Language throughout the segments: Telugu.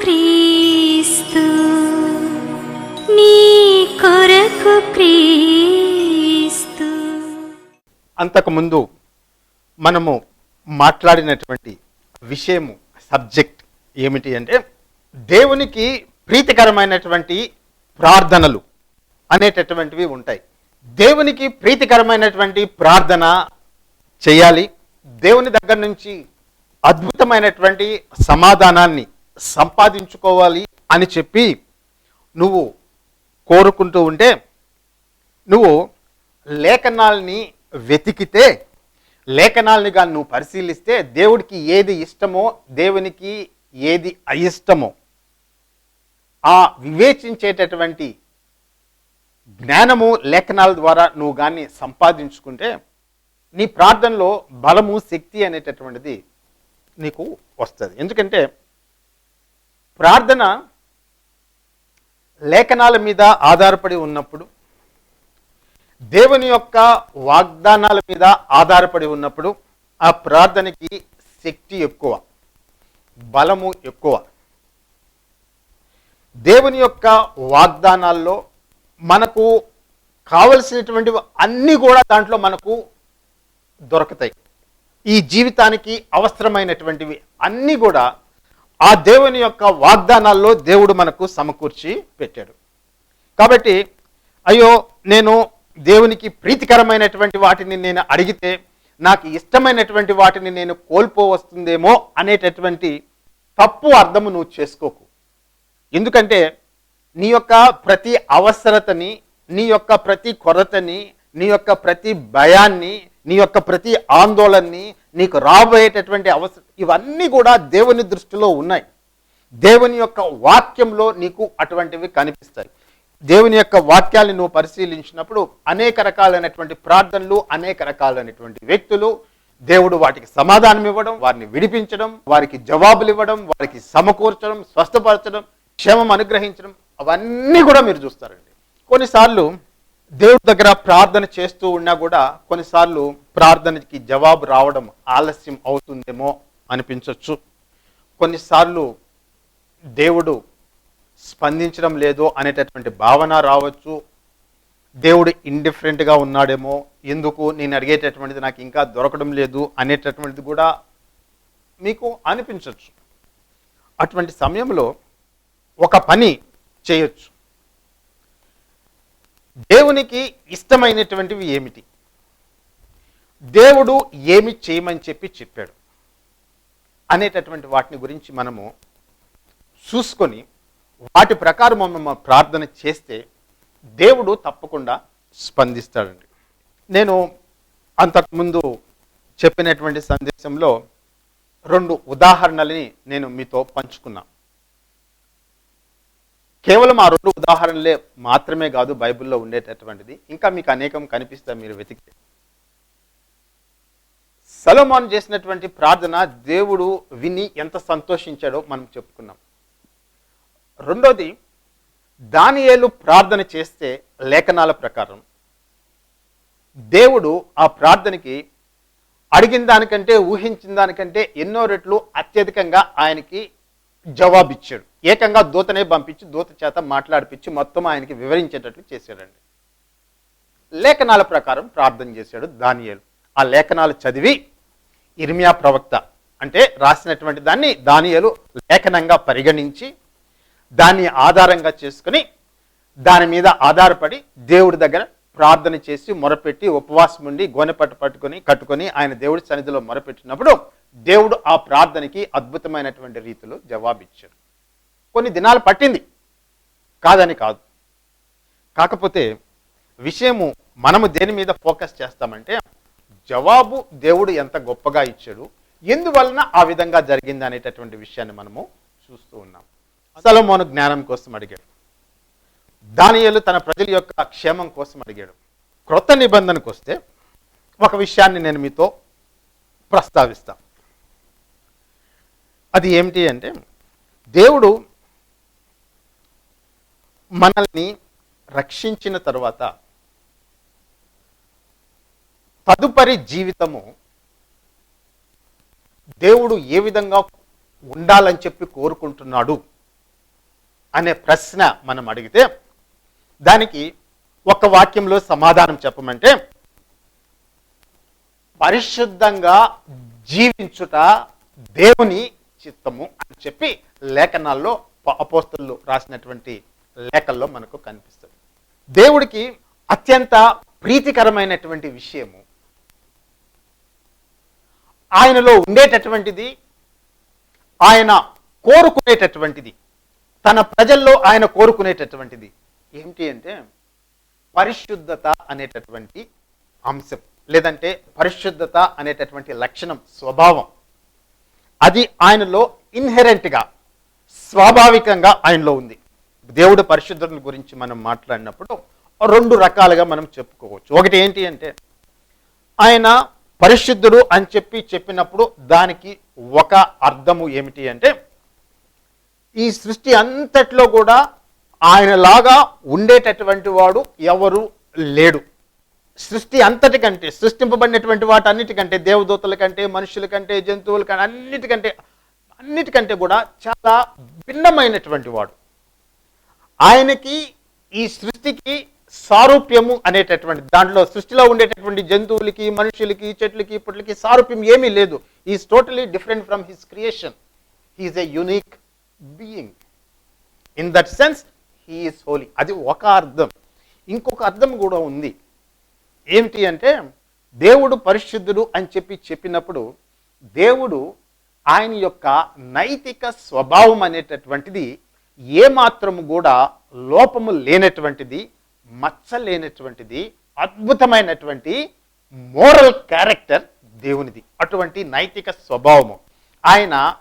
క్రీస్తు నీ కొరకు క్రీస్తు. అంతకుముందు మనము మాట్లాడినటువంటి విషయము సబ్జెక్ట్ ఏమిటి అంటే దేవునికి ప్రీతికరమైనటువంటి ప్రార్థనలు అనేటటువంటివి ఉంటాయి. దేవునికి ప్రీతికరమైనటువంటి ప్రార్థన చేయాలి. దేవుని దగ్గర నుంచి అద్భుతమైనటువంటి సమాధానాన్ని సంపాదించుకోవాలి అని చెప్పి నువ్వు కోరుకుంటూ ఉంటే నువ్వు లేఖనాల్ని వెతికితే లేఖనాల్ని కానీ నువ్వు పరిశీలిస్తే దేవుడికి ఏది ఇష్టమో దేవునికి ఏది అయిష్టమో ఆ వివేచించేటటువంటి జ్ఞానము లేఖనాల ద్వారా నువ్వు కానీ సంపాదించుకుంటే నీ ప్రార్థనలో బలము శక్తి అనేటటువంటిది నీకు వస్తుంది. ఎందుకంటే ప్రార్థన లేఖనాల మీద ఆధారపడి ఉన్నప్పుడు దేవుని యొక్క వాగ్దానాల మీద ఆధారపడి ఉన్నప్పుడు ఆ ప్రార్థనకి శక్తి ఎక్కువ బలము ఎక్కువ. దేవుని యొక్క వాగ్దానాల్లో మనకు కావలసినటువంటి అన్నీ కూడా దాంట్లో మనకు దొరుకుతాయి. ఈ జీవితానికి అవసరమైనటువంటివి అన్నీ కూడా ఆ దేవుని యొక్క వాగ్దానాల్లో దేవుడు మనకు సమకూర్చి పెట్టాడు. కాబట్టి అయ్యో నేను దేవునికి ప్రీతికరమైనటువంటి వాటిని నేను అడిగితే నాకు ఇష్టమైనటువంటి వాటిని నేను కోల్పోవస్తుందేమో అనేటటువంటి తప్పు అర్థము నువ్వు చేసుకోకు. ఎందుకంటే నీ యొక్క ప్రతి అవసరతని నీ యొక్క ప్రతి కొరతని నీ యొక్క ప్రతి భయాన్ని నీ యొక్క ప్రతి ఆందోళనని నీకు రాబోయేటటువంటి అవసరం ఇవన్నీ కూడా దేవుని దృష్టిలో ఉన్నాయి. దేవుని యొక్క వాక్యంలో నీకు అటువంటివి కనిపిస్తాయి. దేవుని యొక్క వాక్యాన్ని నువ్వు పరిశీలించినప్పుడు అనేక రకాలైనటువంటి ప్రార్థనలు అనేక రకాలైనటువంటి వ్యక్తులు దేవుడు వాటికి సమాధానం ఇవ్వడం వారిని విడిపించడం వారికి జవాబులు ఇవ్వడం వారికి సమకూర్చడం స్వస్థపరచడం క్షేమం అనుగ్రహించడం అవన్నీ కూడా మీరు చూస్తారండి. కొన్నిసార్లు దేవుడి దగ్గర ప్రార్థన చేస్తూ ఉన్నా కూడా కొన్నిసార్లు ప్రార్థనకి జవాబు రావడం ఆలస్యం అవుతుందేమో అనిపించవచ్చు కొన్నిసార్లు దేవుడు స్పందించడం లేదు అనేటటువంటి భావన రావచ్చు. దేవుడు ఇండిఫరెంట్గా ఉన్నాడేమో ఎందుకు నేను అడిగేటటువంటిది నాకు ఇంకా దొరకడం లేదు అనేటటువంటిది కూడా మీకు అనిపించవచ్చు అటువంటి సమయంలో ఒక పని చేయొచ్చు. దేవునికి ఇష్టమైనటువంటివి ఏమిటి? దేవుడు ఏమి చేయమని చెప్పి చెప్పాడు. అనేటటువంటి వాటిని గురించి మనము చూసుకొని వాటి ప్రకారం మనం ప్రార్థన చేస్తే దేవుడు తప్పకుండా స్పందిస్తాడండి. నేను అంతకుముందు చెప్పినటువంటి సందేశంలో రెండు ఉదాహరణలని నేను మీతో పంచుకున్నా. కేవలం ఆ రెండు ఉదాహరణలే మాత్రమే కాదు బైబిల్లో ఉండేటటువంటిది. ఇంకా మీకు అనేకం కనిపిస్తే మీరు వెతికితే. సలోమాన్ చేసినటువంటి ప్రార్థన దేవుడు విని ఎంత సంతోషించాడో మనం చెప్పుకున్నాం. రెండోది దానియేలు ప్రార్థన చేస్తే లేఖనాల ప్రకారం. దేవుడు ఆ ప్రార్థనకి అడిగిన దానికంటే ఊహించిన దానికంటే ఎన్నో రెట్లు అత్యధికంగా ఆయనకి జవాబిచ్చాడు. ఏకంగా దూతనే పంపించి దూత చేత మాట్లాడిపించి మొత్తం ఆయనకి వివరించేటట్లు చేశాడండి. లేఖనాల ప్రకారం ప్రార్థన చేశాడు దానియేలు. ఆ లేఖనాలు చదివి ఇర్మియా ప్రవక్త అంటే రాసినటువంటి దాన్ని దానియలు లేఖనంగా పరిగణించి దాన్ని ఆధారంగా చేసుకుని దాని మీద ఆధారపడి దేవుడి దగ్గర ప్రార్థన చేసి మొరపెట్టి ఉపవాసం ఉండి గోనెపట్టు పట్టుకొని కట్టుకొని ఆయన దేవుడి సన్నిధిలో మొరపెట్టినప్పుడు దేవుడు ఆ ప్రార్థనకి అద్భుతమైనటువంటి రీతిలో జవాబిచ్చాడు. కొన్ని దినాలు పట్టింది. కాదని కాదు. కాకపోతే విషయము మనము దేని మీద ఫోకస్ చేస్తామంటే జవాబు దేవుడు ఎంత గొప్పగా ఇచ్చాడు ఎందువలన ఆ విధంగా జరిగింది అనేటటువంటి విషయాన్ని మనము చూస్తూ ఉన్నాం. సలోమోను జ్ఞానం కోసం అడిగాడు. దానియలు తన ప్రజల యొక్క క్షేమం కోసం అడిగాడు. క్రొత్త నిబంధనకు వస్తే ఒక విషయాన్ని నేను మీతో ప్రస్తావిస్తాను అది ఏమిటి అంటే దేవుడు మనల్ని రక్షించిన తర్వాత తదుపరి జీవితము దేవుడు ఏ విధంగా ఉండాలని చెప్పి కోరుకుంటున్నాడు అనే ప్రశ్న మనం అడిగితే దానికి ఒక వాక్యంలో సమాధానం చెప్పమంటే పరిశుద్ధంగా జీవించుట దేవుని చిత్తము అని చెప్పి లేఖనాల్లో అపోస్తులు రాసినటువంటి లేఖల్లో మనకు కనిపిస్తుంది. దేవుడికి అత్యంత ప్రీతికరమైనటువంటి విషయము ఆయనలో ఉండేటటువంటిది ఆయన కోరుకునేటటువంటిది తన ప్రజల్లో ఆయన కోరుకునేటటువంటిది. ఏమిటి అంటే పరిశుద్ధత అనేటటువంటి అంశం లేదంటే పరిశుద్ధత అనేటటువంటి లక్షణం స్వభావం. అది ఆయనలో ఇన్హెరెంట్గా స్వాభావికంగా ఆయనలో ఉంది. దేవుడు పరిశుద్ధతను గురించి మనం మాట్లాడినప్పుడు రెండు రకాలుగా మనం చెప్పుకోవచ్చు. ఒకటి ఏంటి అంటే ఆయన పరిశుద్ధుడు అని చెప్పి చెప్పినప్పుడు దానికి ఒక అర్థము ఏమిటి అంటే ఈ సృష్టి అంతట్లో కూడా ఆయనలాగా ఉండేటటువంటి వాడు ఎవరు లేడు. సృష్టి అంతటికంటే సృష్టింపబడినటువంటి వాటన్నిటికంటే దేవదూతల కంటే మనుషుల కంటే జంతువుల కంటే అన్నిటికంటే అన్నిటికంటే కూడా చాలా భిన్నమైనటువంటి వాడు. ఆయనకి ఈ సృష్టికి సారూప్యము అనేటటువంటి దాంట్లో సృష్టిలో ఉండేటటువంటి జంతువులకి మనుషులకి చెట్లకి పుట్లకి సారూప్యం ఏమీ లేదు. Is totally different from his creation he's a unique being in that sense he's holy అది ఒక అర్థం. ఇంకొక అర్థం కూడా ఉంది. ఏమిటి అంటే దేవుడు పరిశుద్ధుడు అని చెప్పి చెప్పినప్పుడు దేవుడు ఆయన యొక్క నైతిక స్వభావం అనేటటువంటిది ఏమాత్రము కూడా లోపము లేనటువంటిది మచ్చలేనటువంటిది అద్భుతమైనటువంటి మోరల్ క్యారెక్టర్ దేవునిది. అటువంటి నైతిక స్వభావము. ఆయన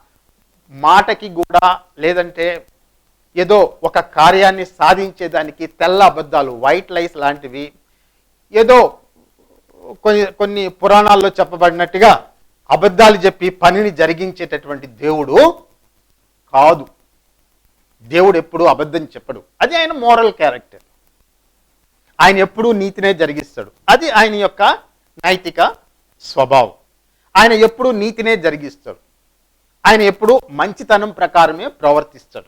మాటకి కూడా లేదంటే ఏదో ఒక కార్యాన్ని సాధించేదానికి తెల్ల అబద్ధాలు వైట్ లైస్ లాంటివి ఏదో కొన్ని కొన్ని పురాణాల్లో చెప్పబడినట్టుగా అబద్ధాలు చెప్పి పనిని జరిగించేటటువంటి దేవుడు కాదు. దేవుడు ఎప్పుడు అబద్ధం చెప్పడు. అది ఆయన మోరల్ క్యారెక్టర్. ఆయన ఎప్పుడూ నీతినే జరిగిస్తాడు. అది ఆయన యొక్క నైతిక స్వభావం. ఆయన ఎప్పుడూ నీతినే జరిగిస్తాడు. ఆయన ఎప్పుడూ మంచితనం ప్రకారమే ప్రవర్తిస్తాడు.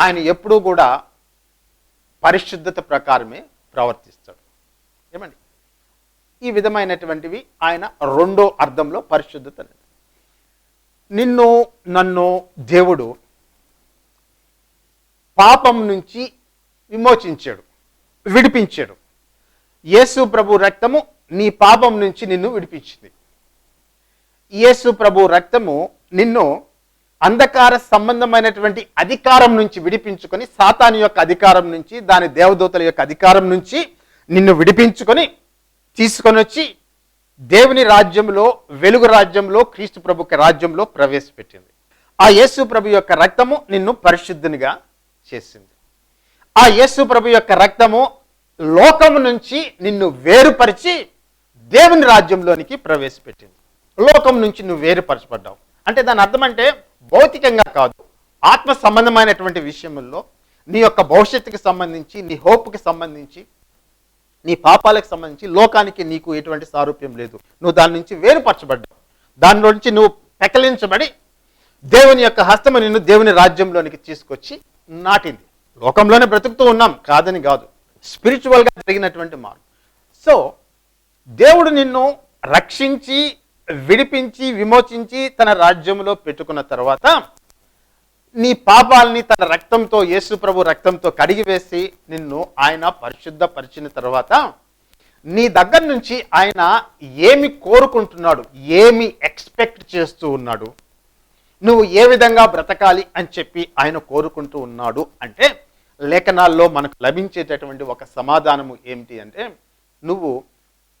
ఆయన ఎప్పుడూ కూడా పరిశుద్ధత ప్రకారమే ప్రవర్తిస్తాడు. ఏమండి? ఈ విధమైనటువంటివి ఆయన రెండో అర్థంలో పరిశుద్ధత నిన్ను నన్ను దేవుడు పాపం నుంచి విమోచించాడు. విడిపించాడు. యేసు ప్రభు రక్తము నీ పాపం నుంచి నిన్ను విడిపించింది. యేసు ప్రభు రక్తము నిన్ను అంధకార సంబంధమైనటువంటి అధికారం నుంచి విడిపించుకొని సాతాను యొక్క అధికారం నుంచి దాని దేవదూతల యొక్క అధికారం నుంచి నిన్ను విడిపించుకొని తీసుకొని వచ్చి దేవుని రాజ్యంలో వెలుగు రాజ్యంలో క్రీస్తు ప్రభు రాజ్యంలో ప్రవేశపెట్టింది. ఆ యేసు ప్రభు యొక్క రక్తము నిన్ను పరిశుద్ధునిగా చేసింది. ఆ యేసు ప్రభు యొక్క రక్తము లోకము నుంచి నిన్ను వేరుపరిచి దేవుని రాజ్యంలోనికి ప్రవేశపెట్టింది. లోకం నుంచి నువ్వు వేరుపరచబడ్డావు. అంటే దాని అర్థం అంటే భౌతికంగా కాదు. ఆత్మ సంబంధమైనటువంటి విషయంలో నీ యొక్క భవిష్యత్తుకి సంబంధించి నీ హోప్కి సంబంధించి నీ పాపాలకు సంబంధించి లోకానికి నీకు ఎటువంటి సారూప్యం లేదు. నువ్వు దాని నుంచి వేరుపరచబడ్డావు. దాని నుంచి నువ్వు పెకలించబడి దేవుని యొక్క హస్తము నిన్ను దేవుని రాజ్యంలోనికి తీసుకొచ్చి నాటింది. లోకంలోనే బ్రతుకుతూ ఉన్నాం. కాదని కాదు. స్పిరిచువల్గా జరిగినటువంటి మార్పు. సో దేవుడు నిన్ను రక్షించి విడిపించి విమోచించి తన రాజ్యంలో పెట్టుకున్న తర్వాత నీ పాపాలని తన రక్తంతో యేసు ప్రభు రక్తంతో కడిగివేసి నిన్ను ఆయన పరిశుద్ధపరిచిన తర్వాత నీ దగ్గర నుంచి ఆయన ఏమి కోరుకుంటున్నాడు ఏమి ఎక్స్పెక్ట్ చేస్తూ ఉన్నాడు నువ్వు ఏ విధంగా బ్రతకాలి అని చెప్పి ఆయన కోరుకుంటూ ఉన్నాడు అంటే లేఖనాల్లో మనకు లభించేటటువంటి ఒక సమాధానము ఏమిటి అంటే నువ్వు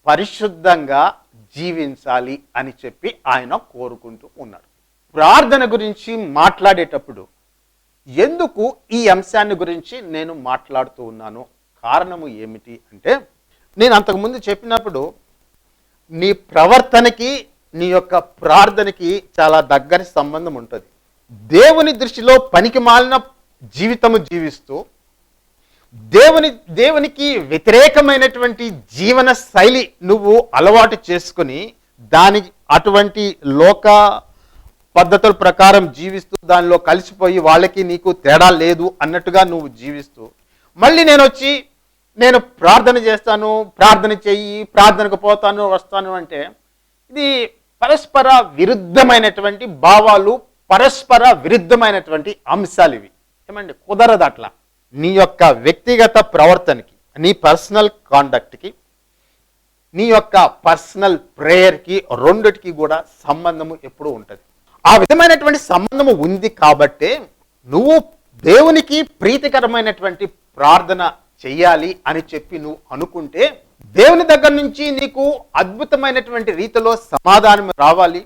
పరిశుద్ధంగా జీవించాలి అని చెప్పి ఆయన కోరుకుంటూ ఉన్నాడు. ప్రార్థన గురించి మాట్లాడేటప్పుడు ఎందుకు ఈ అంశాన్ని గురించి నేను మాట్లాడుతూ ఉన్నాను? కారణము ఏమిటి అంటే నేను అంతకుముందు చెప్పినప్పుడు నీ ప్రవర్తనకి నీ యొక్క ప్రార్థనకి చాలా దగ్గర సంబంధం ఉంటుంది. దేవుని దృష్టిలో పనికి మాలిన జీవితము జీవిస్తూ దేవుని దేవునికి వ్యతిరేకమైనటువంటి జీవన శైలి నువ్వు అలవాటు చేసుకుని దాని అటువంటి లోక పద్ధతుల ప్రకారం జీవిస్తూ దానిలో కలిసిపోయి వాళ్ళకి నీకు తేడా లేదు అన్నట్టుగా నువ్వు జీవిస్తూ మళ్ళీ నేను వచ్చి నేను ప్రార్థన చేస్తాను ప్రార్థన చెయ్యి ప్రార్థనకు పోతాను వస్తాను అంటే ఇది పరస్పర విరుద్ధమైనటువంటి భావాలు పరస్పర విరుద్ధమైనటువంటి అంశాలు ఇవి. ఏమండి? కుదరదు అట్లా. నీ యొక్క వ్యక్తిగత ప్రవర్తనకి నీ పర్సనల్ కాండక్ట్కి నీ యొక్క పర్సనల్ ప్రేయర్కి రెండిటికి కూడా సంబంధము ఎప్పుడూ ఉంటుంది. ఆ విధమైనటువంటి సంబంధము ఉంది కాబట్టే నువ్వు దేవునికి ప్రీతికరమైనటువంటి ప్రార్థన చెయ్యాలి అని చెప్పి నువ్వు అనుకుంటే దేవుని దగ్గర నుంచి నీకు అద్భుతమైనటువంటి రీతిలో సమాధానం రావాలి.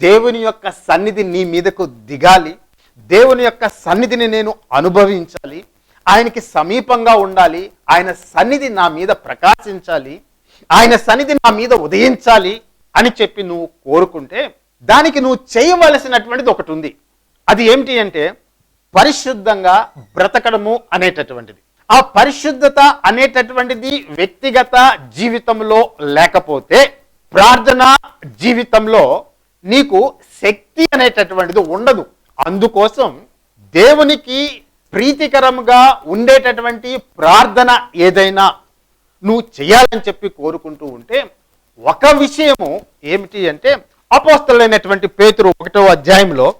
దేవుని యొక్క సన్నిధి నీ మీదకు దిగాలి. దేవుని యొక్క సన్నిధిని నేను అనుభవించాలి. ఆయనకి సమీపంగా ఉండాలి. ఆయన సన్నిధి నా మీద ప్రకాశించాలి. ఆయన సన్నిధి నా మీద ఉదయించాలి అని చెప్పి నువ్వు కోరుకుంటే దానికి నువ్వు చేయవలసినటువంటిది ఒకటి ఉంది. అది ఏమిటి అంటే పరిశుద్ధంగా బ్రతకడము అనేటటువంటిది. ఆ పరిశుద్ధత అనేటటువంటిది వ్యక్తిగత జీవితంలో లేకపోతే ప్రార్థన జీవితంలో నీకు శక్తి అనేటటువంటిది ఉండదు. అందుకోసం దేవునికి ప్రీతికరంగా ఉండేటటువంటి ప్రార్థన ఏదైనా నువ్వు చేయాలని చెప్పి కోరుకుంటూ ఉంటే ఒక విషయము ఏమిటి అంటే అపోస్తలైనటువంటి పేతురు ఒకటో అధ్యాయంలో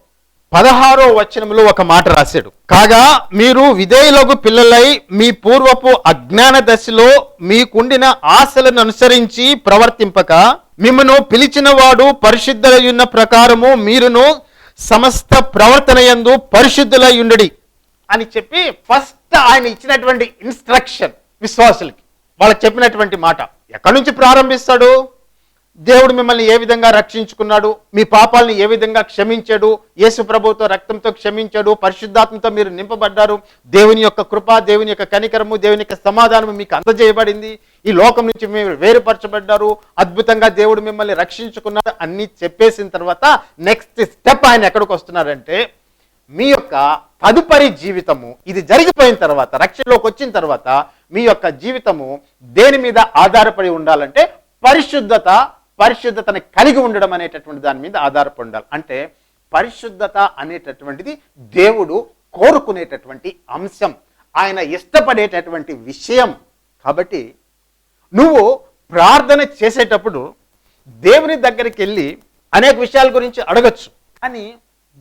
పదహారో వచనంలో ఒక మాట రాశాడు. కాగా మీరు విధేయులకు పిల్లలై మీ పూర్వపు అజ్ఞాన దశలో మీకుండిన ఆశలను అనుసరించి ప్రవర్తింపక మిమ్మను పిలిచిన వాడు పరిశుద్ధులై ప్రకారము మీరును సమస్త ప్రవర్తన యందు పరిశుద్ధులై ఉండడి అని చెప్పి ఫస్ట్ ఆయన ఇచ్చినటువంటి ఇన్స్ట్రక్షన్ విశ్వాసులకి. వాళ్ళకి చెప్పినటువంటి మాట ఎక్కడి నుంచి ప్రారంభిస్తాడు? దేవుడు మిమ్మల్ని ఏ విధంగా రక్షించుకున్నాడు? మీ పాపాలను ఏ విధంగా క్షమించాడు? యేసు ప్రభుతో రక్తంతో క్షమించాడు? పరిశుద్ధాత్మతో మీరు నింపబడ్డారు? దేవుని యొక్క కృప దేవుని యొక్క కనికరము దేవుని యొక్క సమాధానము మీకు అందజేయబడింది? ఈ లోకం నుంచి మీరు వేరుపరచబడ్డారు అద్భుతంగా దేవుడు మిమ్మల్ని రక్షించుకున్నారు అన్ని చెప్పేసిన తర్వాత నెక్స్ట్ స్టెప్ ఆయన ఎక్కడికి వస్తున్నారంటే మీ యొక్క తదుపరి జీవితము ఇది జరిగిపోయిన తర్వాత రక్షణలోకి వచ్చిన తర్వాత మీ యొక్క జీవితము దేని మీద ఆధారపడి ఉండాలంటే పరిశుద్ధత పరిశుద్ధతని కలిగి ఉండడం అనేటటువంటి దాని మీద ఆధారపడి ఉండాలి. అంటే పరిశుద్ధత అనేటటువంటిది దేవుడు కోరుకునేటటువంటి అంశం ఆయన ఇష్టపడేటటువంటి విషయం. కాబట్టి నువ్వు ప్రార్థన చేసేటప్పుడు దేవుని దగ్గరికి వెళ్ళి అనేక విషయాల గురించి అడగచ్చు. కానీ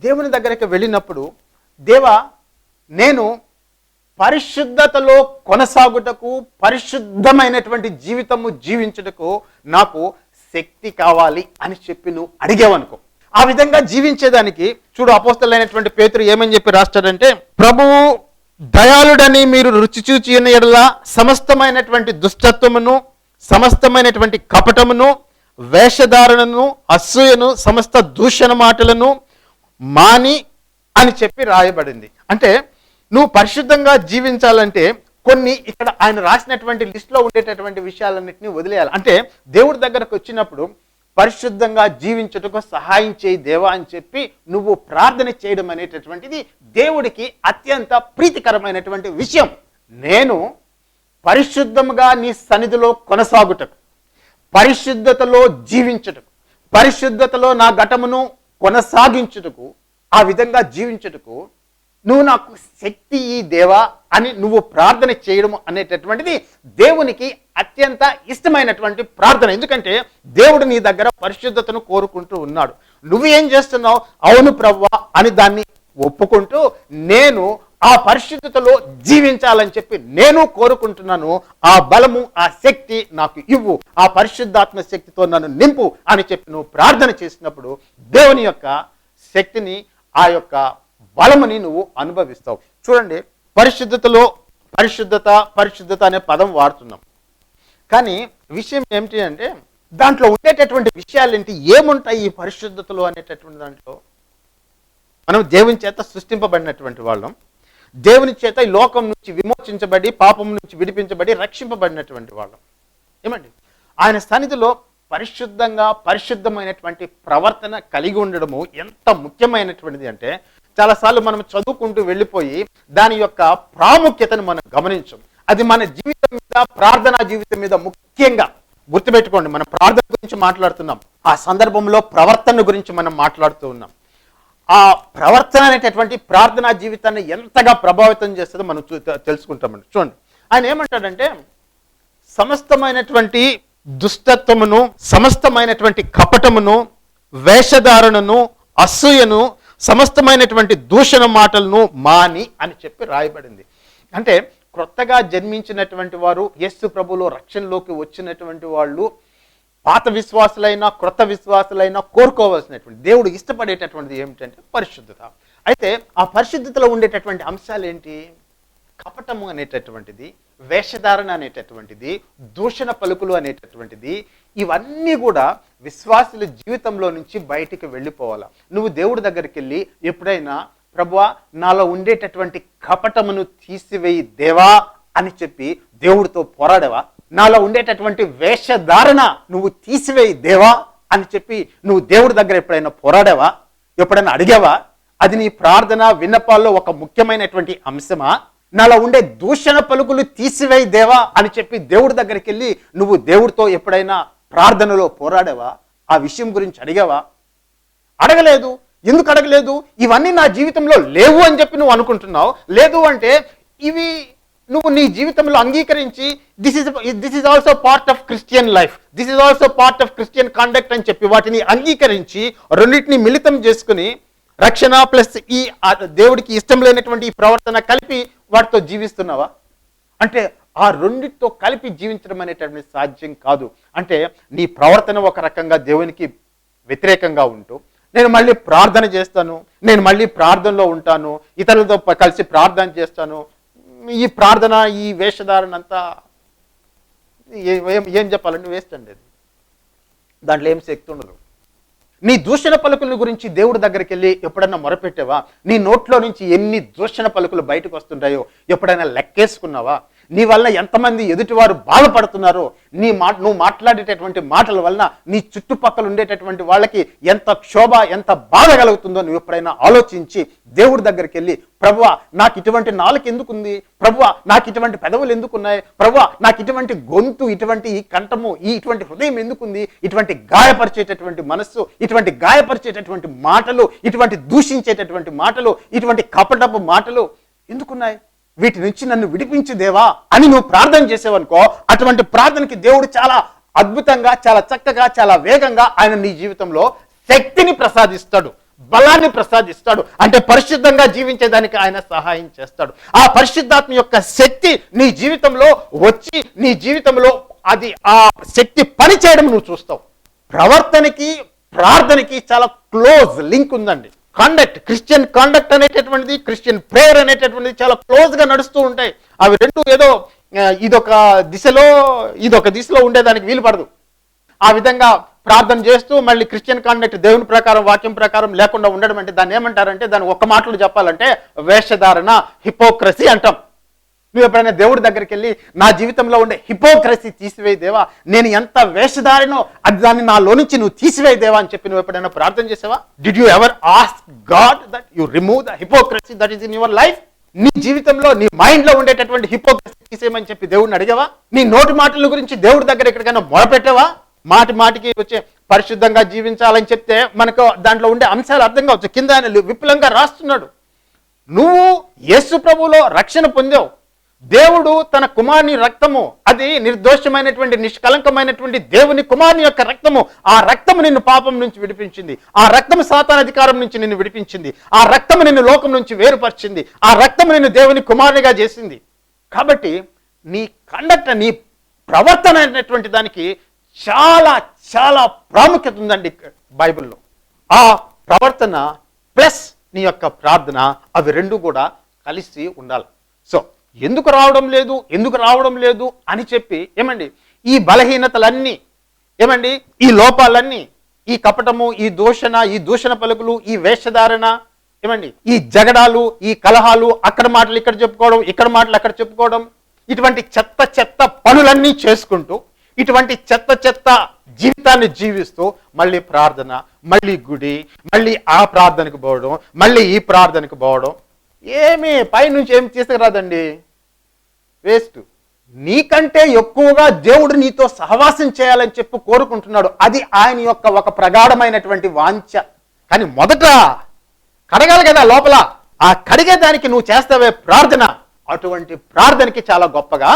దేవుని దగ్గరికి వెళ్ళినప్పుడు దేవా నేను పరిశుద్ధతలో కొనసాగుటకు పరిశుద్ధమైనటువంటి జీవితము జీవించుటకు నాకు శక్తి కావాలి అని చెప్పి నువ్వు అడిగావనుకో. ఆ విధంగా జీవించేదానికి చూడు అపోస్తలైనటువంటి పేతురు ఏమని చెప్పి రాస్తాడంటే ప్రభువు దయాళుడని మీరు రుచి చూచి ఎడల సమస్తమైనటువంటి దుష్టత్వమును సమస్తమైనటువంటి కపటమును వేషధారణను అసూయను సమస్త దూషణ మాటలను మాని అని చెప్పి రాయబడింది. అంటే నువ్వు పరిశుద్ధంగా జీవించాలంటే కొన్ని ఇక్కడ ఆయన రాసినటువంటి లిస్ట్లో ఉండేటటువంటి విషయాలన్నింటినీ వదిలేయాలి. అంటే దేవుడి దగ్గరకు వచ్చినప్పుడు పరిశుద్ధంగా జీవించుటకు సహాయం చేయి దేవా అని చెప్పి నువ్వు ప్రార్థన చేయడం అనేటటువంటిది దేవుడికి అత్యంత ప్రీతికరమైనటువంటి విషయం. నేను పరిశుద్ధంగా నీ సన్నిధిలో కొనసాగుటకు పరిశుద్ధతలో జీవించుటకు పరిశుద్ధతలో నా ఘటమును కొనసాగించుటకు ఆ విధంగా జీవించుటకు నువ్వు నాకు శక్తి ఈ దేవా అని నువ్వు ప్రార్థన చేయడం అనేటటువంటిది దేవునికి అత్యంత ఇష్టమైనటువంటి ప్రార్థన. ఎందుకంటే దేవుడు నీ దగ్గర పరిశుద్ధతను కోరుకుంటూ ఉన్నాడు. నువ్వు ఏం చేస్తున్నావు? అవును ప్రవ్వా అని దాన్ని ఒప్పుకుంటూ నేను ఆ పరిశుద్ధతలో జీవించాలని చెప్పి నేను కోరుకుంటున్నాను. ఆ బలము ఆ శక్తి నాకు ఇవ్వు. ఆ పరిశుద్ధాత్మ శక్తితో నన్ను నింపు అని చెప్పి నువ్వు ప్రార్థన చేసినప్పుడు దేవుని యొక్క శక్తిని ఆ యొక్క బలముని నువ్వు అనుభవిస్తావు. చూడండి పరిశుద్ధతలో పరిశుద్ధత పరిశుద్ధత అనే పదం వాడుతున్నాం. కానీ విషయం ఏమిటి అంటే దాంట్లో ఉండేటటువంటి విషయాలు ఏంటి ఏముంటాయి ఈ పరిశుద్ధతలు అనేటటువంటి దాంట్లో? మనం దేవుని చేత సృష్టింపబడినటువంటి వాళ్ళం. దేవుని చేత ఈ లోకం నుంచి విమోచించబడి పాపం నుంచి విడిపించబడి రక్షింపబడినటువంటి వాళ్ళం. ఏమండి? ఆయన సన్నిధిలో పరిశుద్ధంగా పరిశుద్ధమైనటువంటి ప్రవర్తన కలిగి ఉండడము ఎంత ముఖ్యమైనటువంటిది అంటే చాలాసార్లు మనం చదువుకుంటూ వెళ్ళిపోయి దాని యొక్క ప్రాముఖ్యతను మనం గమనించం. అది మన జీవితం మీద ప్రార్థనా జీవితం మీద ముఖ్యంగా గుర్తుపెట్టుకోండి. మనం ప్రార్థన గురించి మాట్లాడుతున్నాం. ఆ సందర్భంలో ప్రవర్తన గురించి మనం మాట్లాడుతూ ఉన్నాం. ఆ ప్రవర్తన అనేటటువంటి ప్రార్థనా జీవితాన్ని ఎంతగా ప్రభావితం చేస్తుందో మనం చూ- తెలుసుకుంటామండి. చూడండి. ఆయన ఏమంటాడంటే సమస్తమైనటువంటి దుష్టత్వమును సమస్తమైనటువంటి కపటమును వేషధారణను అసూయను సమస్తమైనటువంటి దూషణ మాటలను మాని అని చెప్పి రాయబడింది. అంటే క్రొత్తగా జన్మించినటువంటి వారు యేసు ప్రభులో రక్షణలోకి వచ్చినటువంటి వాళ్ళు పాత విశ్వాసులైనా క్రొత్త విశ్వాసులైనా కోరుకోవాల్సినటువంటి దేవుడు ఇష్టపడేటటువంటిది ఏమిటంటే పరిశుద్ధత. అయితే ఆ పరిశుద్ధతలో ఉండేటటువంటి అంశాలు ఏంటి? కపటము అనేటటువంటిది వేషధారణ అనేటటువంటిది దూషణ పలుకులు అనేటటువంటిది ఇవన్నీ కూడా విశ్వాసుల జీవితంలో నుంచి బయటికి వెళ్ళిపోవాలా. నువ్వు దేవుడి దగ్గరికి వెళ్ళి ఎప్పుడైనా ప్రభువా నాలో ఉండేటటువంటి కపటమును తీసివేయి దేవా అని చెప్పి దేవుడితో పోరాడవా? నాలో ఉండేటటువంటి వేషధారణ నువ్వు తీసివేయి దేవా అని చెప్పి నువ్వు దేవుడి దగ్గర ఎప్పుడైనా పోరాడావా? ఎప్పుడైనా అడిగావా? అది నీ ప్రార్థన విన్నపాల్లో ఒక ముఖ్యమైనటువంటి అంశమా? నాలో ఉండే దూషణ పలుకులు తీసివేయి దేవా అని చెప్పి దేవుడి దగ్గరికి వెళ్ళి నువ్వు దేవుడితో ఎప్పుడైనా ప్రార్థనలో పోరాడావా? ఆ విషయం గురించి అడిగావా? అడగలేదు. ఎందుకు అడగలేదు? ఇవన్నీ నా జీవితంలో లేవు అని చెప్పి నువ్వు అనుకుంటున్నావు. లేదు అంటే ఇవి నువ్వు నీ జీవితంలో అంగీకరించి this is this is also part of Christian life this is also part of Christian conduct అని చెప్పి వాటిని అంగీకరించి రెండింటిని మిళితం చేసుకుని రక్షణ ప్లస్ ఈ దేవుడికి ఇష్టం లేనటువంటి ఈ ప్రవర్తన కలిపి వాటితో జీవిస్తున్నావా? అంటే ఆ రెండింటితో కలిపి జీవించడం అనేటటువంటి సాధ్యం కాదు. అంటే నీ ప్రవర్తన ఒక రకంగా దేవునికి వ్యతిరేకంగా ఉంటూ నేను మళ్ళీ ప్రార్థన చేస్తాను నేను మళ్ళీ ప్రార్థనలో ఉంటాను ఇతరులతో కలిసి ప్రార్థన చేస్తాను. ఈ ప్రార్థన ఈ వేషధారణ అంతా ఏం- ఏం చెప్పాలంటే వేస్ట్ అండి అది. దాంట్లో ఏం శక్తి ఉండదు. నీ దూషణ పలుకుల గురించి దేవుడి దగ్గరికి వెళ్ళి ఎప్పుడైనా మొరపెట్టావా? నీ నోట్లో నుంచి ఎన్ని దూషణ పలుకులు బయటకు వస్తుంటాయో? ఎప్పుడైనా లెక్కేసుకున్నావా? నీ వల్ల ఎంతమంది ఎదుటివారు బాధపడుతున్నారో నీ మా నువ్వు మాట్లాడేటటువంటి మాటల వలన నీ చుట్టుపక్కల ఉండేటటువంటి వాళ్ళకి ఎంత క్షోభ ఎంత బాధ కలుగుతుందో నువ్వు ఎప్పుడైనా ఆలోచించి దేవుడి దగ్గరికి వెళ్ళి ప్రభువ నాకు ఇటువంటి నాలుగు ఎందుకుంది? ప్రభువ నాకు ఇటువంటి పెదవులు ఎందుకున్నాయి? ప్రభువ నాకు ఇటువంటి గొంతు ఇటువంటి ఈ కంఠము ఈ ఇటువంటి హృదయం ఎందుకుంది? ఇటువంటి గాయపరిచేటటువంటి మనస్సు ఇటువంటి గాయపరిచేటటువంటి మాటలు ఇటువంటి దూషించేటటువంటి మాటలు ఇటువంటి కపటపు మాటలు ఎందుకున్నాయి? వీటి నుంచి నన్ను విడిపించు దేవా అని నువ్వు ప్రార్థన చేసేవనుకో అటువంటి ప్రార్థనకి దేవుడు చాలా అద్భుతంగా చాలా చక్కగా చాలా వేగంగా ఆయన నీ జీవితంలో శక్తిని ప్రసాదిస్తాడు బలాన్ని ప్రసాదిస్తాడు. అంటే పరిశుద్ధంగా జీవించేదానికి ఆయన సహాయం చేస్తాడు. ఆ పరిశుద్ధాత్మ యొక్క శక్తి నీ జీవితంలో వచ్చి నీ జీవితంలో అది ఆ శక్తి పని చేయడం నువ్వు చూస్తావు. ప్రవర్తనకి ప్రార్థనకి చాలా క్లోజ్ లింక్ ఉందండి. కాండక్ట్ క్రిస్టియన్ కాండక్ట్ అనేటటువంటిది క్రిస్టియన్ ప్రేయర్ అనేటటువంటిది చాలా క్లోజ్గా నడుస్తూ ఉంటాయి. అవి రెండు ఏదో ఇదొక దిశలో ఇదొక దిశలో ఉండేదానికి వీలు పడదు. ఆ విధంగా ప్రార్థన చేస్తూ మళ్ళీ క్రిస్టియన్ కాండక్ట్ దేవుని ప్రకారం వాక్యం ప్రకారం లేకుండా ఉండడం అంటే దాన్ని ఏమంటారంటే దాన్ని ఒక్క మాటలు చెప్పాలంటే వేషధారణ హిపోక్రసీ అంటాం. నువ్వు ఎప్పుడైనా దేవుడి దగ్గరికి వెళ్ళి నా జీవితంలో ఉండే హిపోక్రసీ తీసివేయి దేవా నేను ఎంత వేషధారినో అది దాన్ని నాలో నుంచి నువ్వు తీసివేయి దేవా అని చెప్పి నువ్వు ఎప్పుడైనా ప్రార్థన చేసావా? Did you ever ask God that you remove the hypocrisy that is in your life నీ జీవితంలో నీ మైండ్లో ఉండేటటువంటి హిపోక్రసీ తీసేయమని చెప్పి దేవుడిని అడిగావా? నీ నోటి మాటల గురించి దేవుడి దగ్గర ఎక్కడికైనా మొరపెట్టావా? మాటి మాటికి వచ్చే పరిశుద్ధంగా జీవించాలని చెప్తే మనకు దాంట్లో ఉండే అంశాలు అర్థం కావచ్చు. కింద ఆయన విపులంగా రాస్తున్నాడు. నువ్వు యేసు ప్రభువులో రక్షణ పొందావు. దేవుడు తన కుమారుని రక్తము అది నిర్దోషమైనటువంటి నిష్కలంకమైనటువంటి దేవుని కుమారుని యొక్క రక్తము ఆ రక్తము నిన్ను పాపం నుంచి విడిపించింది. ఆ రక్తము సాతాన అధికారం నుంచి నిన్ను విడిపించింది. ఆ రక్తము నిన్ను లోకం నుంచి వేరుపరిచింది. ఆ రక్తము నిన్ను దేవుని కుమారునిగా చేసింది. కాబట్టి నీ కండక్ట్ నీ ప్రవర్తన అనేటువంటి దానికి చాలా చాలా ప్రాముఖ్యత ఉందండి బైబిల్లో. ఆ ప్రవర్తన ప్లస్ నీ యొక్క ప్రార్థన అవి రెండు కూడా కలిసి ఉండాలి. సో ఎందుకు రావడం లేదు? ఎందుకు రావడం లేదు? అని చెప్పి ఏమండి ఈ బలహీనతలన్నీ ఏమండి ఈ లోపాలన్నీ ఈ కపటము ఈ దూషణ ఈ దూషణ పలుకులు ఈ వేషధారణ ఏమండి ఈ జగడాలు ఈ కలహాలు అక్కడ మాటలు ఇక్కడ చెప్పుకోవడం ఇక్కడ మాటలు అక్కడ చెప్పుకోవడం ఇటువంటి చెత్త చెత్త పనులన్నీ చేసుకుంటూ ఇటువంటి చెత్త చెత్త జీవితాన్ని జీవిస్తూ మళ్ళీ ప్రార్థన మళ్ళీ గుడి మళ్ళీ ఆ ప్రార్థనకు పోవడం మళ్ళీ ఈ ప్రార్థనకు పోవడం ఏమి పైనుంచి ఏమి తీసుకురాదండి వేస్ట్. నీకంటే ఎక్కువగా దేవుడు నీతో సహవాసం చేయాలని చెప్పి కోరుకుంటున్నాడు. అది ఆయన యొక్క ఒక ప్రగాఢమైనటువంటి వాంఛ. కానీ మొదట కడగాలి కదా లోపల. ఆ కడిగేదానికి నువ్వు చేస్తావే ప్రార్థన. అటువంటి ప్రార్థనకి చాలా గొప్పగా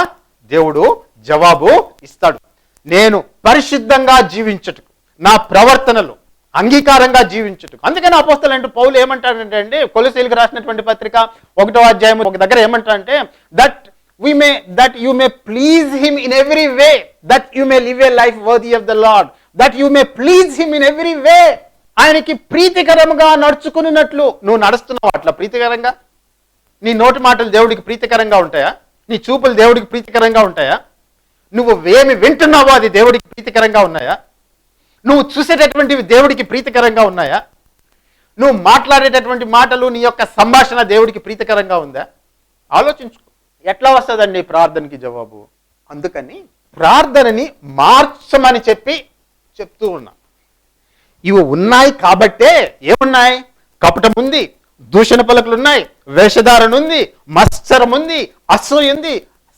దేవుడు జవాబు ఇస్తాడు. నేను పరిశుద్ధంగా జీవించుటకు నా ప్రవర్తనలు అంగీకారంగా జీవించుటకు. అందుకని అపోస్తలు అంటే పౌలు ఏమంటాడంటే అండి కొలసీలకు రాసినటువంటి పత్రిక ఒకటో అధ్యాయం ఒక దగ్గర ఏమంటాడంటే that we may that you may please him in every way that you may live a life worthy of the lord that you may please him in every way. ఆయనకి ప్రీతికరంగా నడుచుకున్నట్లు నువ్వు నడుస్తున్నావు అట్లా ప్రీతికరంగా? నీ నోటి మాటలు దేవుడికి ప్రీతికరంగా ఉంటాయా? నీ చూపులు దేవుడికి ప్రీతికరంగా ఉంటాయా? నువ్వు ఏమి వింటున్నావో అది దేవుడికి ప్రీతికరంగా ఉన్నాయా? నువ్వు చూసేటటువంటివి దేవుడికి ప్రీతికరంగా ఉన్నాయా? నువ్వు మాట్లాడేటటువంటి మాటలు నీ యొక్క సంభాషణ దేవుడికి ప్రీతికరంగా ఉందా? ఆలోచించుకో. ఎట్లా వస్తుందండి ప్రార్థనకి జవాబు? అందుకని ప్రార్థనని మార్చమని చెప్పి చెప్తూ ఉన్నా. ఇవి ఉన్నాయి కాబట్టే ఏమున్నాయి? కపటం ఉంది దూషణ పలుకులు ఉన్నాయి వేషధారణ ఉంది మత్సరం ఉంది అసూయ ఉంది.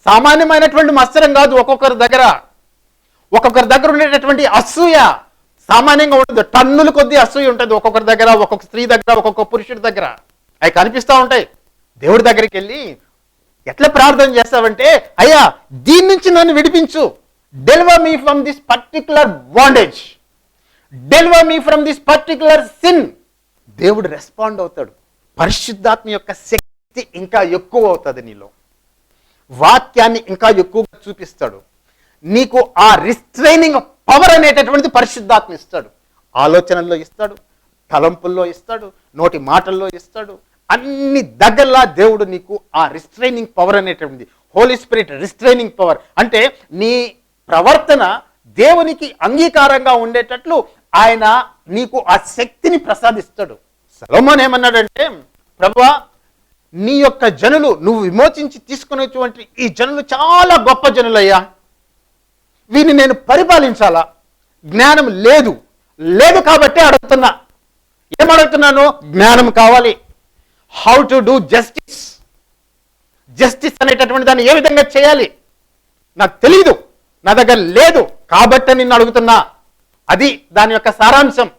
సామాన్యమైనటువంటి మత్సరం కాదు ఒక్కొక్కరి దగ్గర. ఒక్కొక్కరి దగ్గర ఉండేటటువంటి అసూయ సామాన్యంగా ఉండదు. టన్నుల కొద్దీ అసూయ ఉంటుంది ఒక్కొక్కరి దగ్గర ఒక్కొక్క స్త్రీ దగ్గర ఒక్కొక్క పురుషుడి దగ్గర. అవి కనిపిస్తూ ఉంటాయి. దేవుడి దగ్గరికి వెళ్ళి ఎట్లా ప్రార్థన చేస్తావంటే అయ్యా దీని నుంచి నన్ను విడిపించు. Deliver me from this particular bondage deliver me from this particular sin దేవుడు రెస్పాండ్ అవుతాడు. పరిశుద్ధాత్మ యొక్క శక్తి ఇంకా ఎక్కువ అవుతుంది నీలో. వాక్యాన్ని ఇంకా ఎక్కువగా చూపిస్తాడు. నీకు ఆ రిస్ట్రైనింగ్ పవర్ అనేటటువంటిది పరిశుద్ధాత్మ ఇస్తాడు. ఆలోచనల్లో ఇస్తాడు తలంపుల్లో ఇస్తాడు నోటి మాటల్లో ఇస్తాడు అన్ని దగ్గరలా దేవుడు నీకు ఆ రిస్ట్రైనింగ్ పవర్ అనేటువంటిది హోలీ స్పిరిట్ రిస్ట్రైనింగ్ పవర్ అంటే నీ ప్రవర్తన దేవునికి అంగీకారంగా ఉండేటట్లు ఆయన నీకు ఆ శక్తిని ప్రసాదిస్తాడు. సలోమోన్ ఏమన్నాడంటే ప్రభా నీ యొక్క జనులు నువ్వు విమోచించి తీసుకునేటువంటి ఈ జనులు చాలా గొప్ప జనులయ్యా. వీని నేను పరిపాలించాలా? జ్ఞానం లేదు. లేదు కాబట్టే అడుగుతున్నా. ఏమడుగుతున్నాను? జ్ఞానం కావాలి. How to do justice justice అనేటటువంటి దాన్ని ఏ విధంగా చేయాలి? నాకు తెలియదు నా దగ్గర లేదు కాబట్టి నిన్ను అడుగుతున్నా. అది దాని యొక్క సారాంశం.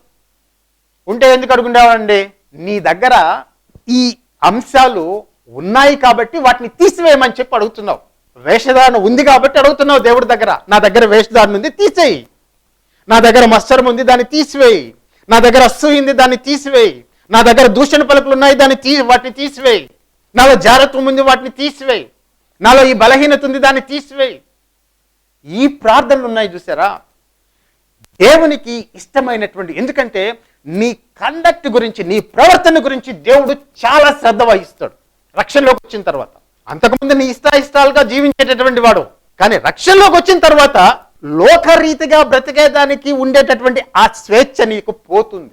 ఉంటే ఎందుకు అడుగుండేవాడండి? నీ దగ్గర ఈ అంశాలు ఉన్నాయి కాబట్టి వాటిని తీసివేయమని చెప్పి అడుగుతున్నావు. వేషధారణ ఉంది కాబట్టి అడుగుతున్నావు దేవుడి దగ్గర. నా దగ్గర వేషధారణ ఉంది తీసేయి. నా దగ్గర మత్సరం ఉంది దాన్ని తీసివేయి. నా దగ్గర అసూయ ఉంది దాన్ని తీసివేయి. నా దగ్గర దూషణ పలుకులు ఉన్నాయి దాన్ని తీ వాటిని తీసివేయి. నాలో జాగ్రత్తం ఉంది వాటిని తీసివేయి. నాలో ఈ బలహీనత ఉంది దాన్ని తీసివేయి. ఈ ప్రార్థనలు ఉన్నాయి చూసారా? దేవునికి ఇష్టమైనటువంటి ఎందుకంటే నీ కండక్ట్ గురించి నీ ప్రవర్తన గురించి దేవుడు చాలా శ్రద్ధ వహిస్తాడు. రక్షణలోకి వచ్చిన తర్వాత. అంతకుముందు నీ ఇష్ట ఇష్టాలుగా జీవించేటటువంటి వాడు. కానీ రక్షణలోకి వచ్చిన తర్వాత లోకరీతిగా బ్రతికేదానికి ఉండేటటువంటి ఆ స్వేచ్ఛ నీకు పోతుంది.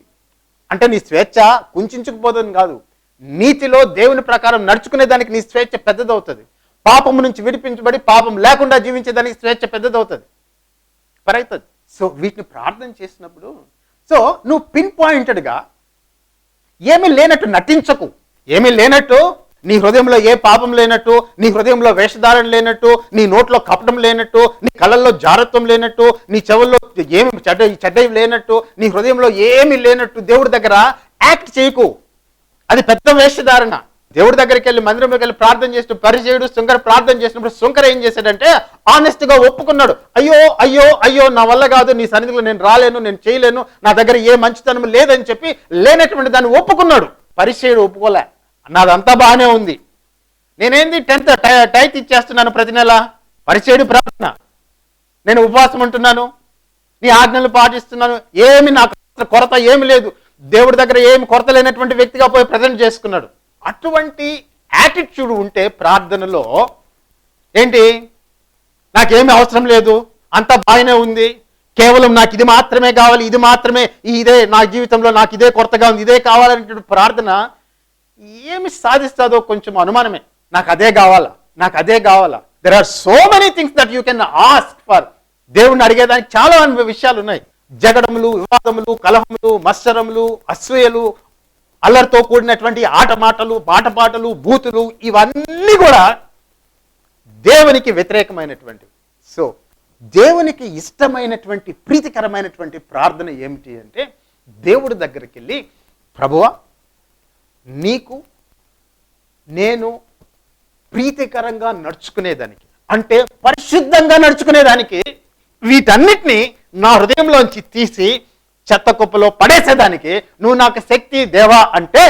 అంటే నీ స్వేచ్ఛ కుంచుకుపోతుంది కాదు. నీతిలో దేవుని ప్రకారం నడుచుకునేదానికి నీ స్వేచ్ఛ పెద్దదవుతుంది. పాపము నుంచి విడిపించబడి పాపం లేకుండా జీవించేదానికి స్వేచ్ఛ పెద్దదవుతుంది. పరైతుంది సో వీటిని ప్రార్థన చేసినప్పుడు సో నువ్వు పిన్ పాయింటెడ్గా ఏమీ లేనట్టు నటించకు. ఏమీ లేనట్టు నీ హృదయంలో ఏ పాపం లేనట్టు నీ హృదయంలో వేషధారణ లేనట్టు నీ నోట్లో కపటం లేనట్టు నీ కళ్ళల్లో జారత్వం లేనట్టు నీ చెవుల్లో ఏమి చెడ్డ చెడ్డవి లేనట్టు నీ హృదయంలో ఏమి లేనట్టు దేవుడి దగ్గర యాక్ట్ చేయకు. అది పెద్ద వేషధారణ. దేవుడి దగ్గరికి వెళ్ళి మందిరంలోకి వెళ్ళి ప్రార్థన చేస్తూ పరిచయుడు శుంకర ప్రార్థన చేసినప్పుడు శుంకర ఏం చేశాడంటే ఆనెస్ట్గా ఒప్పుకున్నాడు. అయ్యో అయ్యో అయ్యో నా వల్ల కాదు నీ సన్నిధిలో నేను రాలేను నేను చేయలేను నా దగ్గర ఏ మంచితనం లేదని చెప్పి లేనటువంటి దాన్ని ఒప్పుకున్నాడు. పరిచయుడు ఒప్పుకోలే. నాదంతా బాగానే ఉంది. నేనేంది టెన్త్ టైత్ ఇచ్చేస్తున్నాను ప్రతి నెల? పరిచయుడు ప్రార్థన. నేను ఉపవాసం ఉంటున్నాను. నీ ఆజ్ఞలు పాటిస్తున్నాను. ఏమి నాకు కొరత ఏమి లేదు. దేవుడి దగ్గర ఏమి కొరత లేనటువంటి వ్యక్తిగా పోయి ప్రజెంట్ చేసుకున్నాడు. అటువంటి యాటిట్యూడ్ ఉంటే ప్రార్థనలో ఏంటి? నాకేమి అవసరం లేదు. అంత బాగానే ఉంది. కేవలం నాకు ఇది మాత్రమే కావాలి ఇది మాత్రమే ఇదే నా జీవితంలో నాకు ఇదే కొరతగా ఉంది ఇదే కావాలనేటువంటి ప్రార్థన ఏమి సాధిస్తుందో కొంచెం అనుమానమే. నాకు అదే కావాలా? నాకు అదే కావాలా? There are so many things that you can ask for దేవుణ్ణి అడిగేదానికి చాలా విషయాలు ఉన్నాయి. జగడములు వివాదములు కలహములు మత్సరములు అసూయలు అల్లరితో కూడినటువంటి ఆట మాటలు పాటలు బూతులు ఇవన్నీ కూడా దేవునికి వ్యతిరేకమైనటువంటివి. సో దేవునికి ఇష్టమైనటువంటి ప్రీతికరమైనటువంటి ప్రార్థన ఏమిటి అంటే దేవుడి దగ్గరికి వెళ్ళి ప్రభువా నీకు నేను ప్రీతికరంగా నడుచుకునేదానికి అంటే పరిశుద్ధంగా నడుచుకునేదానికి వీటన్నిటినీ నా హృదయంలోంచి తీసి చెత్త కుప్పలో పడేసేదానికి నువ్వు నాకు శక్తి దేవా అంటే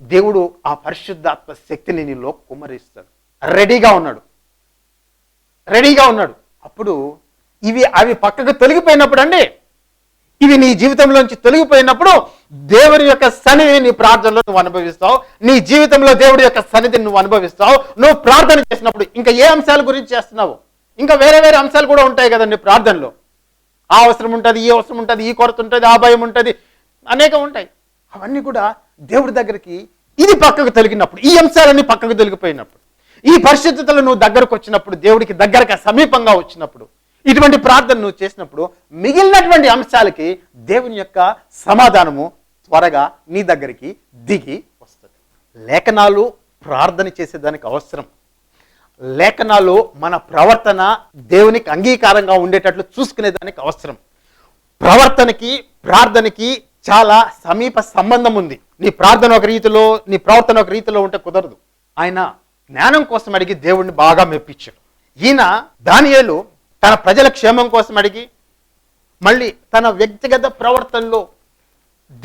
దేవుడు ఆ పరిశుద్ధాత్మ శక్తిని నీలో కుమ్మరిస్తాడు రెడీగా ఉన్నాడు. రెడీగా ఉన్నాడు. అప్పుడు ఇవి అవి పక్కకు తొలగిపోయినప్పుడు అండి ఇవి నీ జీవితంలోంచి తొలగిపోయినప్పుడు దేవుని యొక్క సన్నిధిని నీ ప్రార్థనలో నువ్వు అనుభవిస్తావు. నీ జీవితంలో దేవుడి యొక్క సన్నిధిని నువ్వు అనుభవిస్తావు. నువ్వు ప్రార్థన చేసినప్పుడు ఇంకా ఏ అంశాల గురించి చేస్తున్నావు? ఇంకా వేరే వేరే అంశాలు కూడా ఉంటాయి కదండి ప్రార్థనలో. ఆ అవసరం ఉంటుంది ఈ అవసరం ఉంటుంది ఈ కొరత ఉంటుంది ఆ భయం ఉంటుంది. అనేకం ఉంటాయి. అవన్నీ కూడా దేవుడి దగ్గరికి ఇది పక్కకు తొలగినప్పుడు ఈ అంశాలన్నీ పక్కకు తొలగిపోయినప్పుడు ఈ పరిస్థితులు నువ్వు దగ్గరకు వచ్చినప్పుడు దేవుడికి దగ్గరగా సమీపంగా వచ్చినప్పుడు ఇటువంటి ప్రార్థన నువ్వు చేసినప్పుడు మిగిలినటువంటి అంశాలకి దేవుని యొక్క సమాధానము త్వరగా నీ దగ్గరికి దిగి వస్తుంది. లేఖనాలు ప్రార్థన చేసేదానికి అవసరం. లేఖనాలు మన ప్రవర్తన దేవునికి అంగీకారంగా ఉండేటట్లు చూసుకునేదానికి అవసరం. ప్రవర్తనకి ప్రార్థనకి చాలా సమీప సంబంధం ఉంది. నీ ప్రార్థన ఒక రీతిలో నీ ప్రవర్తన ఒక రీతిలో ఉంటే కుదరదు. ఆయన జ్ఞానం కోసం అడిగి దేవుణ్ణి బాగా మెప్పించాడు. ఈయన దానియేలు తన ప్రజల క్షేమం కోసం అడిగి మళ్ళీ తన వ్యక్తిగత ప్రవర్తనలో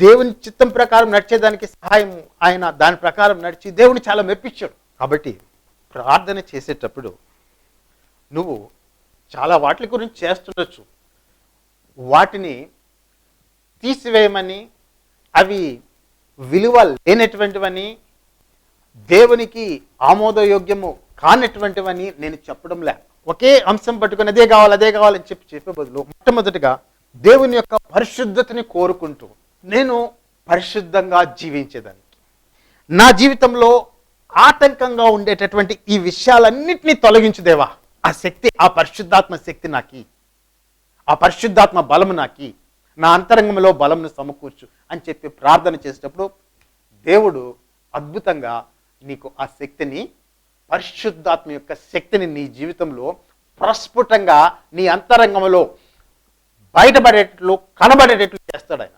దేవుని చిత్తం ప్రకారం నడిచేదానికి సహాయం ఆయన దాని ప్రకారం నడిచి దేవుని చాలా మెప్పించాడు. కాబట్టి ప్రార్థన చేసేటప్పుడు నువ్వు చాలా వాటి గురించి చేస్తుండొచ్చు. వాటిని తీసివేయమని అవి విలువ లేనటువంటివని దేవునికి ఆమోదయోగ్యము కానటువంటివని నేను చెప్పడం లేదు ఒకే అంశం పట్టుకుని అదే కావాలి అదే కావాలని చెప్పి చెప్పే బదులు మొట్టమొదటిగా దేవుని యొక్క పరిశుద్ధతని కోరుకుంటూ నేను పరిశుద్ధంగా జీవించేదానికి నా జీవితంలో ఆటంకంగా ఉండేటటువంటి ఈ విషయాలన్నింటినీ తొలగించుదేవా ఆ శక్తి ఆ పరిశుద్ధాత్మ శక్తి నాకి. ఆ పరిశుద్ధాత్మ బలము నాకి. నా అంతరంగంలో బలంను సమకూర్చు అని చెప్పి ప్రార్థన చేసేటప్పుడు దేవుడు అద్భుతంగా నీకు ఆ శక్తిని పరిశుద్ధాత్మ యొక్క శక్తిని నీ జీవితంలో ప్రస్ఫుటంగా నీ అంతరంగంలో బయటపడేటట్లు కనబడేటట్లు చేస్తాడు ఆయన.